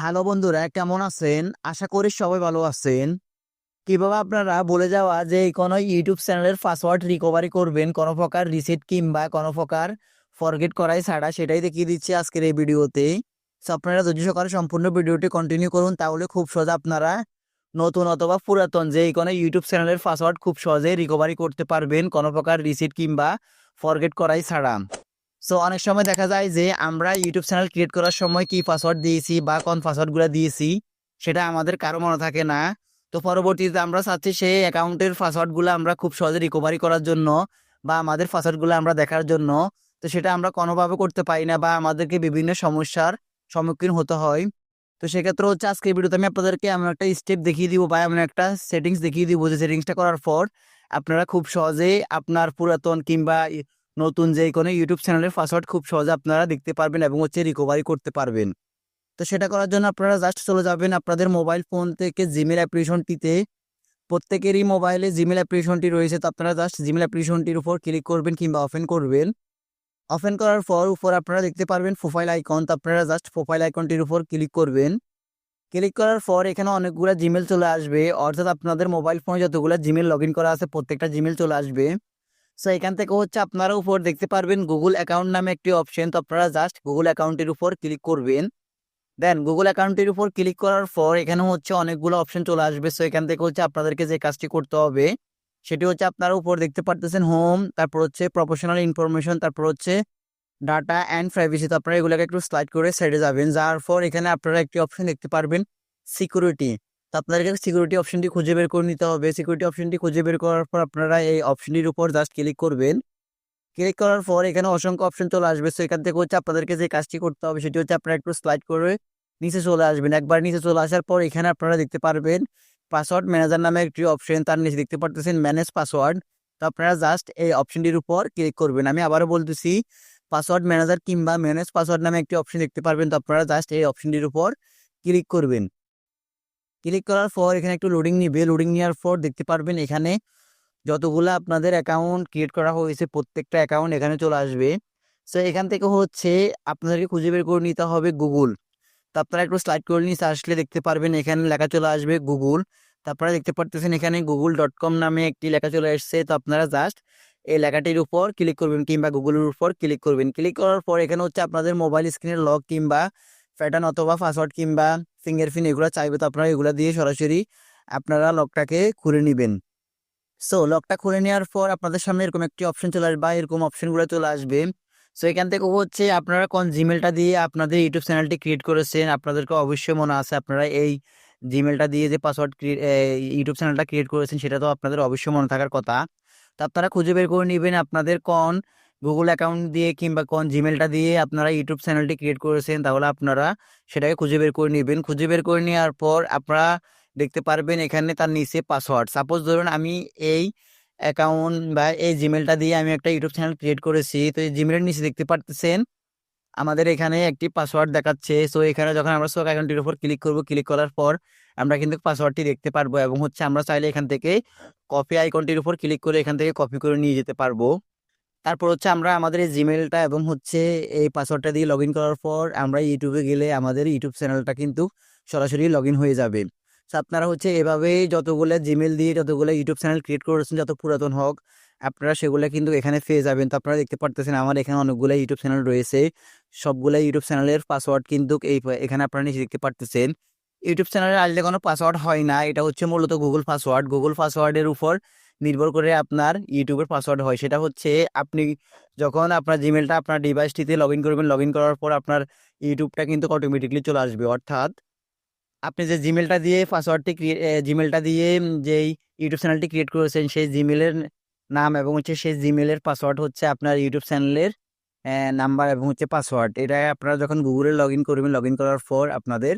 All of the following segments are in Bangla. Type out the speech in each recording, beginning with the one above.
হ্যালো বন্ধুরা, কেমন আছেন? আশা করি সবাই ভালো আছেন। কীভাবে আপনারা বলে যাওয়া যে কোনো ইউটিউব চ্যানেলের পাসওয়ার্ড রিকভারি করবেন, কোনো প্রকার রিসেট কিংবা কোনো প্রকার ফরগেট করাই ছাড়া সেটাই দেখিয়ে দিচ্ছি আজকের এই ভিডিওতে। সো আপনারা যদি সহকারে সম্পূর্ণ ভিডিওটি কন্টিনিউ করুন, তাহলে খুব সহজে আপনারা নতুন অথবা পুরাতন যে কোনো ইউটিউব চ্যানেলের পাসওয়ার্ড খুব সহজে রিকভারি করতে পারবেন, কোনো প্রকার রিসিট কিংবা ফরগেট করাই ছাড়া। সো অনেক সময় দেখা যায় যে আমরা ইউটিউব চ্যানেল ক্রিয়েট করার সময় কি পাসওয়ার্ড দিয়েছি বা কোন পাসওয়ার্ডগুলো দিয়েছি, সেটা আমাদের কারও মনে থাকে না। তো পরবর্তীতে আমরা চাচ্ছি সেই অ্যাকাউন্টের পাসওয়ার্ডগুলো আমরা খুব সহজে রিকভারি করার জন্য বা আমাদের পাসওয়ার্ডগুলো আমরা দেখার জন্য। তো সেটা আমরা কোনোভাবে করতে পারি না বা আমাদেরকে বিভিন্ন সমস্যার সম্মুখীন হতে হয়। তো সেক্ষেত্রে হচ্ছে আজকে ভিডিওতে আমি আপনাদেরকে এমন একটা স্টেপ দেখিয়ে দিব বা এমন একটা সেটিংস দেখিয়ে দিব যে সেটিংসটা করার পর আপনারা খুব সহজেই আপনার পুরাতন কিংবা নতুন যে কোনো ইউটিউব চ্যানেলের পাসওয়ার্ড খুব সহজে আপনারা দেখতে পারবেন এবং হচ্ছে রিকভারি করতে পারবেন। তো সেটা করার জন্য আপনারা জাস্ট চলে যাবেন আপনাদের মোবাইল ফোন থেকে জিমেল অ্যাপ্লিকেশনটিতে প্রত্যেকেরই মোবাইলে জিমেল অ্যাপ্লিকেশনটি রয়েছে, তো আপনারা জাস্ট জিমেল অ্যাপ্লিকেশনটির উপর ক্লিক করবেন কিংবা ওপেন করবেন। ওপেন করার পর উপর আপনারা দেখতে পারবেন প্রোফাইল আইকন তো আপনারা জাস্ট প্রোফাইল আইকনটির উপর ক্লিক করবেন। ক্লিক করার পর এখানে অনেকগুলো জিমেল চলে আসবে, অর্থাৎ আপনাদের মোবাইল ফোনে যতগুলো জিমেল লগ করা আছে, প্রত্যেকটা জিমেল চলে আসবে। সো এখান থেকে হচ্ছে আপনারা উপর দেখতে পারবেন গুগল অ্যাকাউন্ট নামে একটি অপশন তো আপনারা জাস্ট গুগল অ্যাকাউন্টের উপর ক্লিক করবেন। দেন গুগল অ্যাকাউন্টের উপর ক্লিক করার পর এখানে হচ্ছে অনেকগুলো অপশন চলে আসবে। সো এখান থেকে হচ্ছে আপনাদেরকে যে কাজটি করতে হবে, সেটি হচ্ছে আপনারা উপর দেখতে পারতেছেন হোম তারপর হচ্ছে প্রফেশনাল ইনফরমেশন তারপর হচ্ছে ডাটা অ্যান্ড প্রাইভেসি তো আপনারা এগুলোকে একটু স্লাইড করে সাইডে যাবেন। যাওয়ার পর এখানে আপনারা একটি অপশন দেখতে পারবেন সিকিউরিটি তো আপনাদেরকে সিকিউরিটি অপশনটি খুঁজে বের করে নিতে হবে। সিকিউরিটি অপশনটি খুঁজে বের করার পর আপনারা এই অপশনটির উপর জাস্ট ক্লিক করবেন। ক্লিক করার পর এখানে অসংখ্য অপশন চলে আসবে। সো এখান থেকে হচ্ছে আপনাদেরকে যে কাজটি করতে হবে সেটি হচ্ছে আপনারা একটু স্লাইড করে নিচে চলে আসবেন। একবার নিচে চলে আসার পর এখানে আপনারা দেখতে পারবেন পাসওয়ার্ড ম্যানেজার নামে একটি অপশন তার নিচে দেখতে পারতেছেন ম্যানেজ পাসওয়ার্ড তো আপনারা জাস্ট এই অপশনটির উপর ক্লিক করবেন। আমি আবারও বলতেছি পাসওয়ার্ড ম্যানেজার কিংবা ম্যানেজ পাসওয়ার্ড নামে একটি অপশন দেখতে পারবেন। তো আপনারা জাস্ট এই অপশনটির উপর ক্লিক করবেন। ক্লিক করার পর এখানে একটু লোডিং নিবে। লোডিং নেওয়ার পর দেখতে পারবেন এখানে যতগুলো আপনাদের অ্যাকাউন্ট ক্রিয়েট করা হয়েছে, প্রত্যেকটা অ্যাকাউন্ট এখানে চলে আসবে। সো এখান থেকে হচ্ছে আপনাদেরকে খুঁজে বের করে নিতে হবে গুগল তো আপনারা একটু স্লাইড করে নিয়ে আসলে দেখতে পারবেন এখানে লেখা চলে আসবে গুগল তারপরে দেখতে পারতেছেন এখানে গুগল ডট কম নামে একটি লেখা চলে এসছে। তো আপনারা জাস্ট এই লেখাটির উপর ক্লিক করবেন কিংবা গুগলের উপর ক্লিক করবেন। ক্লিক করার পর এখানে হচ্ছে আপনাদের মোবাইল স্ক্রিনের লক কিংবা প্যাটার্ন অথবা পাসওয়ার্ড কিংবা ফিঙ্গারপ্রিন্ট এগুলো চাইবে তো আপনারা এগুলো দিয়ে সরাসরি আপনারা লকটাকে খুলে নেবেন। সো লকটা খুলে নেওয়ার পর আপনাদের সামনে এরকম একটি অপশন চলে আসবে বা এরকম অপশনগুলো চলে আসবে। সো এখান থেকে হচ্ছে আপনারা কোন জিমেলটা দিয়ে আপনাদের ইউটিউব চ্যানেলটি ক্রিয়েট করেছেন, আপনাদেরকে অবশ্যই মনে আছে আপনারা এই জিমেলটা দিয়ে যে পাসওয়ার্ড ইউটিউব চ্যানেলটা ক্রিয়েট করেছেন সেটা তো আপনাদের অবশ্যই মনে থাকার কথা। তো আপনারা খুঁজে বের করে নেবেন আপনাদের কোন গুগল অ্যাকাউন্ট দিয়ে কিংবা কোন জিমেলটা দিয়ে আপনারা ইউটিউব চ্যানেলটি ক্রিয়েট করেছেন, তাহলে আপনারা সেটাকে খুঁজে বের করে নেবেন। খুঁজে বের করে নেওয়ার পর আপনারা দেখতে পারবেন এখানে তার নিচে পাসওয়ার্ড সাপোজ ধরুন আমি এই অ্যাকাউন্ট বা এই জিমেলটা দিয়ে আমি একটা ইউটিউব চ্যানেল ক্রিয়েট করেছি, তো এই জিমেলের নিচে দেখতে পারতেছেন, আমাদের এখানে একটি পাসওয়ার্ড দেখাচ্ছে। সো এখানে যখন আমরা সোক অ্যাকাউন্টের উপর ক্লিক করব ক্লিক করার পর আমরা কিন্তু পাসওয়ার্ডটি দেখতে পারব এবং হচ্ছে আমরা চাইলে এখান থেকে কপি আইকনটির উপর ক্লিক করে এখান থেকে কপি করে নিয়ে যেতে পারব। তারপর হচ্ছে আমরা আমাদের এই জিমেলটা এবং হচ্ছে এই পাসওয়ার্ডটা দিয়ে লগ করার পর আমরা ইউটিউবে গেলে আমাদের ইউটিউব চ্যানেলটা কিন্তু সরাসরি লগ হয়ে যাবে। আপনারা হচ্ছে এভাবেই যতগুলো জিমেল দিয়ে যতগুলো ইউটিউব চ্যানেল ক্রিয়েট করেছেন, যত পুরাতন হোক, আপনারা সেগুলো কিন্তু এখানে পেয়ে যাবেন। তো আপনারা দেখতে পারতেছেন আমার এখানে অনেকগুলো ইউটিউব চ্যানেল রয়েছে। সবগুলো ইউটিউব চ্যানেলের পাসওয়ার্ড কিন্তু এই এখানে আপনারা নিচে দেখতে পারতেছেন। ইউটিউব চ্যানেলের আসলে কোনো পাসওয়ার্ড হয় না। এটা হচ্ছে মূলত গুগল পাসওয়ার্ড গুগল পাসওয়ার্ডের উপর নির্ভর করে আপনার ইউটিউবের পাসওয়ার্ড হয়। সেটা হচ্ছে আপনি যখন আপনার জিমেলটা আপনার ডিভাইসটিতে লগ ইন করবেন লগ ইন করার পর আপনার ইউটিউবটা কিন্তু অটোমেটিকলি চলে আসবে। অর্থাৎ আপনি যে জিমেলটা দিয়ে পাসওয়ার্ডটি ক্রিয়েট জিমেলটা দিয়ে যেই ইউটিউব চ্যানেলটি ক্রিয়েট করেছেন, সেই জিমেলের নাম এবং হচ্ছে সেই জিমেলের পাসওয়ার্ড হচ্ছে আপনার ইউটিউব চ্যানেলের নাম্বার এবং হচ্ছে পাসওয়ার্ড এটা আপনারা যখন গুগলে লগ ইন করবেন লগ ইন করার পর আপনাদের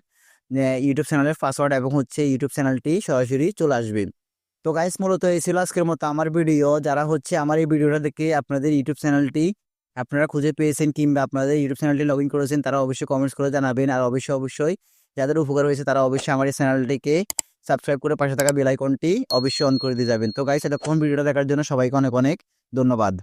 ইউটিউব চ্যানেলের পাসওয়ার্ড এবং হচ্ছে ইউটিউব চ্যানেলটি সরাসরি চলে আসবে। তো গাইস মূলত এই ছিল আজকের মতো আমার ভিডিও যারা হচ্ছে আমার এই ভিডিওটা দেখে আপনাদের ইউটিউব চ্যানেলটি আপনারা খুঁজে পেয়েছেন কিংবা আপনাদের ইউটিউব চ্যানেলটি লগ ইন করেছেন, তারা অবশ্যই কমেন্টস করে জানাবেন। আর অবশ্যই অবশ্যই যাদের উপকার হয়েছে, তারা অবশ্যই আমার এই চ্যানেলটিকে সাবস্ক্রাইব করে পাশে থাকা বেল আইকনটি অবশ্যই অন করে দিয়ে যাবেন। তো গাইস এটা কোন ভিডিওটা দেখার জন্য সবাইকে অনেক অনেক ধন্যবাদ।